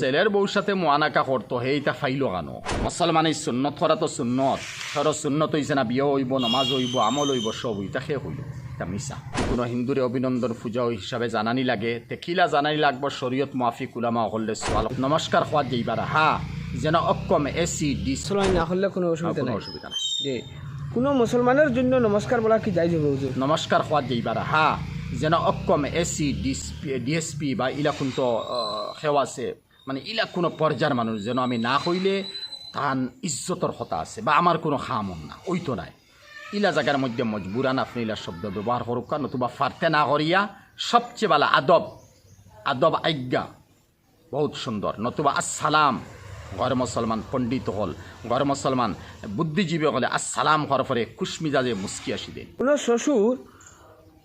ছেলের বউর সাথে মোয়ানাকা করতো সেইটা ফাইলো কেন মুসলমানের সুন্নত করা তো সুন্নত ধরো সুন্নত হইছে না বিয়ে হইব নমাজ হইব আমল হইব সব হইতা সে হইল এটা মিশা কোনো হিন্দুরে অভিনন্দন পূজা হিসাবে জানানি লাগে। তেকিলা জানানি লাগবো শরীয়ত মাফি কুলামা হলে সোয়াল নমস্কার হওয়া যাইবার হা যেন অক্ষম এসি মুসলমান না হলে কোনো অসুবিধা নাই। অসুবিধা নাই। জি কোনো মুসলমানের জন্য নমস্কার বলা কি যাই হুজুর নমস্কার হওয়া যাইবার হা যেন অক্ষম এসি ডিএসপি বা ইলা কোনটো সেৱা আছে। মানে ইলা কোনো পর্যায়ের মানুষ যেন আমি না কইলে তান ইজ্জতর কথা আছে, বা আমার কোনো খামন না, ওই তো নাই। ইলা জায়গার মধ্যে মজবুরান আপনি ইলা শব্দ ব্যবহার করুক নতুবা ফারতে না করিয়া সবচেয়ে ভালো আদব আদব আজ্ঞা বহুত সুন্দর। নতুবা আসসালাম, ঘর মুসলমান পণ্ডিত হল, ঘর মুসলমান বুদ্ধিজীবী হলে আসসালাম হওয়ার পরে কুশমিজাজে মুস্কি আসি দেন শ্বশুর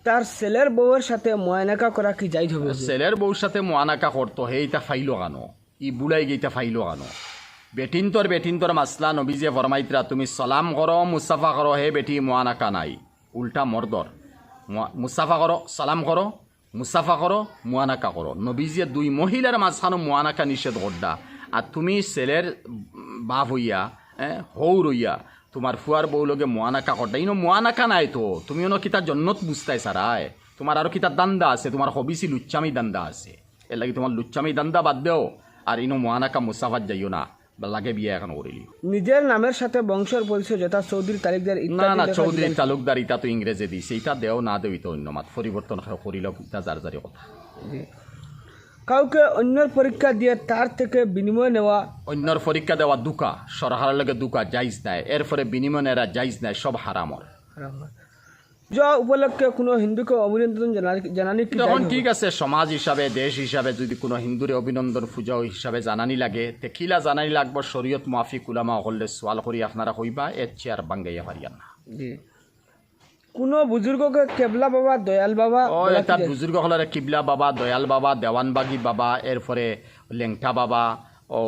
তার ছেলের বউয়ের সাথে ময়নাকা করা কি যাই হবে? ছেলের বউর সাথে মোয়ানাকা করতো সেইটা ফাইলো কানো ই বুলাই গেইটা ফাইলো কানো বেটিন্তর বেটিন্তর মাসলা নবীজে ফরমাইতরা, তুমি সালাম করো মুসাফা করো, হে বেটি মোয়ানাকা নাই। উল্টা মর্দর। মুসাফা করো, সালাম করো মুসাফা করো মোয়ানাকা করো। নবীজিয়ে দুই মহিলার মাঝখানো মোয়ানাকা নিষেধ করডা আর তুমি ছেলের বাপ হইয়া হ্যাঁ হৌ রইয়া তোমার ফুয়ার বউ লগে মোয়ানাকা করডা ইনো মোয়ানাকা নাই তো। তুমি অন্য কিতা জন্নত বুঝতাই সারায়। তোমার আরও কিতা দান্দা আছে তোমার হবিসি লুচ্চামি দান্দা আছে। এর লাগি তোমার লুচ্চামি দান্দা বাদ দেও আর ইনো মোয়ানাকা মুসাফাত যাইও না। লাগে বিয়ে এখন করিলি নিজের নামের সাথে বংশের পরিচয় যথা চৌধুরী তারিখদের না না চৌধুরী তালুকদার ইটা তো ইংরেজে দিছে। ইটা দেও না দেও ইটা অন্য মাত। পরিবর্তন করিল ইটা যার যারি কথা। কাউকে অন্যের পরীক্ষা দিয়ে তার থেকে বিনিময় নেওয়া অন্যর পরীক্ষা দেওয়া দুকা সরকারের লগে দুকা জাইজ নাই এরপরে বিনিময় নেরা জাইজ নাই সব হারামর। হারাম যা উপলক্ষে কোনো হিন্দুকে অভিনন্দন জানা- জানানি তখন ঠিক আছে সমাজ হিসাবে দেশ হিসাবে যদি কোনো হিন্দুরে অভিনন্দন পূজা হিসাবে জানানি লাগে তেকিলা জানানি লাগবো শরীয়ত মাফি কুলামা হলে সোয়াল করি আপনারা হইবা এর চেয়ার বাঙ্গাইয়া পারিয়ান না। জি। কোনো বুজুর্গকে কেবলা বাবা দয়াল বাবা ও এটা? বুজুর্গ হলের কিবলা বাবা দয়াল বাবা দেওয়ানবাগি বাবা এরপরে লেংটা বাবা ও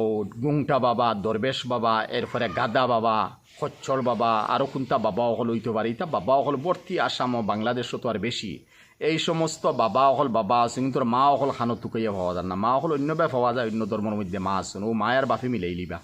গুংটা বাবা দরবেশ বাবা এরপরে গাদা বাবা খচ্চর বাবা আরও কোনটা বাবা অকল হইতে পারে? এটা বাবা অকল ভর্তি আসাম ও বাংলাদেশও তো আর বেশি। এই সমস্ত বাবা অকল বাবা আছে কিন্তু মা অকল খানো টুকাইয়া পাওয়া যায় না। মা অকল অন্য বে পাওয়া যায় অন্য ধর্মের মধ্যে মা আছে। ও মায়ের বাপে মিলাই লিবা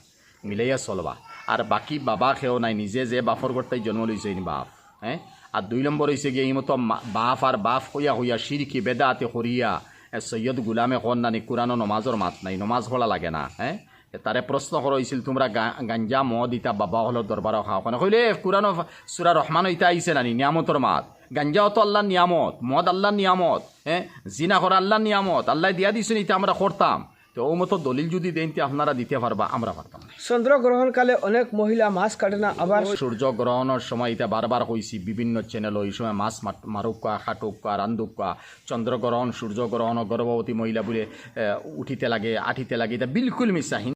মিলাইয়া চলবা। আর বাকি বাবা খেও নাই নিজে যে বাপর গড়তাই জন্ম লইছে বাপ হ্যাঁ আর দুই নম্বর হয়েছে গিয়ে ইমতো বাপ আর বাপ হইয়া হইয়া সিরকি, বেদাতে করিয়া এ সৈয়দ গুলামে কন নানি কোরআন নমাজর মাত নাই, নমাজ হলা লাগে না হ্যাঁ? তারে প্রশ্ন করা হয়েছিল তোমরা গাঞ্জা, মদ ইতা বাবা হলো দরবার খাওয়া কোনে? কইলে কোরআন সুরা রহমান ইতা আইছে নানি, নিয়ামতর মাত। গাঞ্জাও তো আল্লাহ নিয়ামত, মদ আল্লাহ নিয়ামত হ্যাঁ? জিনা করা আল্লাহ নিয়ামত, আল্লাহ দিয়া দিছেন ইতা আমরা করতাম। তো ও মতো দলিল যদি দেন তে আপনারা দিতে পারবা আমরা পারতাম চন্দ্রগ্রহণকালে অনেক মহিলা মাছ কাটে না আবার সূর্য গ্রহণের সময় এটা বারবার হয়েছি বিভিন্ন চ্যানেল ওই সময় মাছ মারুকা খাটুক রান্ধুক চন্দ্রগ্রহণ সূর্যগ্রহণ গর্ভবতী মহিলা বলে উঠিতে লাগে আঠিতে লাগে এটা বিলকুল মিশা